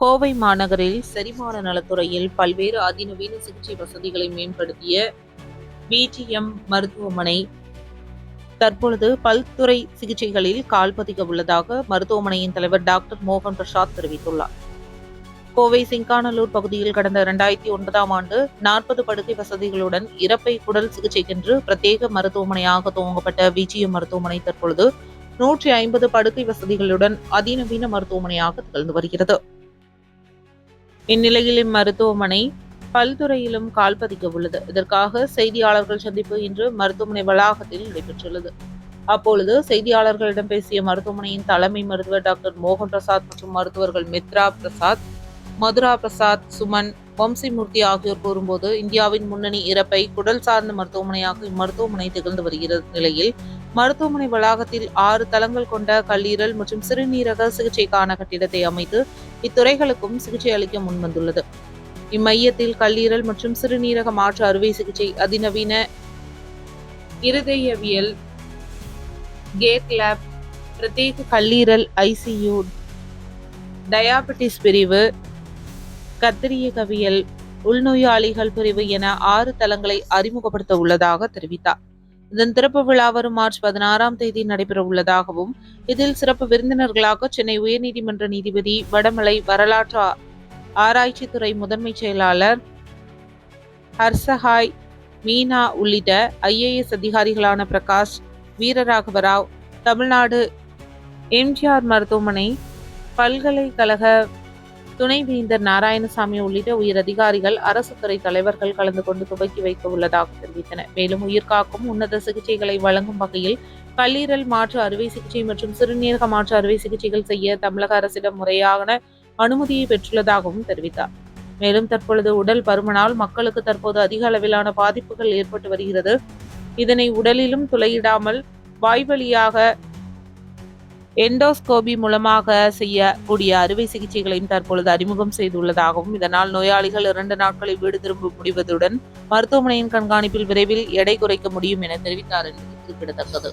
கோவை மாநகரில் செரிமான நலத்துறையில் பல்வேறு அதிநவீன சிகிச்சை வசதிகளை மேம்படுத்திய பிஜிஎம் மருத்துவமனை தற்பொழுது பல்துறை சிகிச்சைகளில் கால் பதிக்க உள்ளதாக மருத்துவமனையின் தலைவர் டாக்டர் மோகன் பிரசாத் தெரிவித்துள்ளார். கோவை சிங்கானலூர் பகுதியில் கடந்த இரண்டாயிரத்தி ஒன்பதாம் ஆண்டு நாற்பது படுக்கை வசதிகளுடன் இறப்பை குடல் சிகிச்சைக்கென்று பிரத்யேக மருத்துவமனையாக துவங்கப்பட்ட விஜிஎம் மருத்துவமனை தற்பொழுது நூற்றி ஐம்பது படுக்கை வசதிகளுடன் அதிநவீன மருத்துவமனையாக திகழ்ந்து வருகிறது. இந்நிலையில் இம்மருத்துவமனை பல்துறையிலும் கால் பதிக்க உள்ளது இதற்காக செய்தியாளர்கள் சந்திப்பு இன்று மருத்துவமனை வளாகத்தில் நடைபெற்றுள்ளது. அப்பொழுது செய்தியாளர்களிடம் பேசிய மருத்துவமனையின் தலைமை மருத்துவர் டாக்டர் மோகன் பிரசாத் மற்றும் மருத்துவர்கள் மித்ரா பிரசாத் மதுரா பிரசாத் சுமன் வம்சிமூர்த்தி ஆகியோர் கூறும்போது இந்தியாவின் முன்னணி இறப்பை குடல் சார்ந்த மருத்துவமனையாக இம்மருத்துவமனை திகழ்ந்து வருகிற நிலையில் மருத்துவமனை வளாகத்தில் ஆறு தளங்கள் கொண்ட கல்லீரல் மற்றும் சிறுநீரக சிகிச்சைக்கான கட்டிடத்தை அமைத்து இத்துறைகளுக்கும் சிகிச்சை அளிக்க முன்வந்துள்ளது. இம்மையத்தில் கல்லீரல் மற்றும் சிறுநீரக மாற்று அறுவை சிகிச்சை அதிநவீன இருதயவியல் கேட் லேப் பிரத்யேக கல்லீரல் ஐசியு டயாபெட்டிஸ் பிரிவு கத்திரியகவியல் உள்நோயாளிகள் பிரிவு என ஆறு தளங்களை அறிமுகப்படுத்த உள்ளதாக தெரிவித்தார். இதன் திறப்பு விழா வரும் மார்ச் பதினாறாம் தேதி நடைபெற உள்ளதாகவும் இதில் சிறப்பு விருந்தினர்களாக சென்னை உயர்நீதிமன்ற நீதிபதி வடமலை வரலாற்று ஆராய்ச்சித்துறை முதன்மை செயலாளர் ஹர்சஹாய் மீனா உள்ளிட்ட ஐஏஎஸ் அதிகாரிகளான பிரகாஷ் வீரராகவராவ் தமிழ்நாடு எம்ஜிஆர் மருத்துவமனை பல்கலைக்கழக துணைவேந்தர் நாராயணசாமி உள்ளிட்ட உயர் அதிகாரிகள் அரசு துறை தலைவர்கள் கலந்து கொண்டு துவக்கி வைக்க உள்ளதாக தெரிவித்தனர். மேலும் உயிர்காக்கும் உன்னத சிகிச்சைகளை வழங்கும் வகையில் கல்லீரல் மாற்று அறுவை சிகிச்சை மற்றும் சிறுநீரக மாற்று அறுவை சிகிச்சைகள் செய்ய தமிழக அரசிடம் முறையான அனுமதியை பெற்றுள்ளதாகவும் தெரிவித்தார். மேலும் தற்பொழுது உடல் பருமனால் மக்களுக்கு தற்போது அதிக அளவிலான பாதிப்புகள் ஏற்பட்டு வருகிறது. இதனை உடலிலும் துளையிடாமல் வாய்வழியாக எண்டோஸ்கோபி மூலமாக செய்யக்கூடிய அறுவை சிகிச்சைகளையும் தற்பொழுது அறிமுகம் செய்துள்ளதாகவும் இதனால் நோயாளிகள் இரண்டு நாட்களில் வீடு திரும்ப முடிவதுடன் மருத்துவமனையின் கண்காணிப்பில் விரைவில் எடை குறைக்க முடியும் என தெரிவித்தார் என்பது குறிப்பிடத்தக்கது.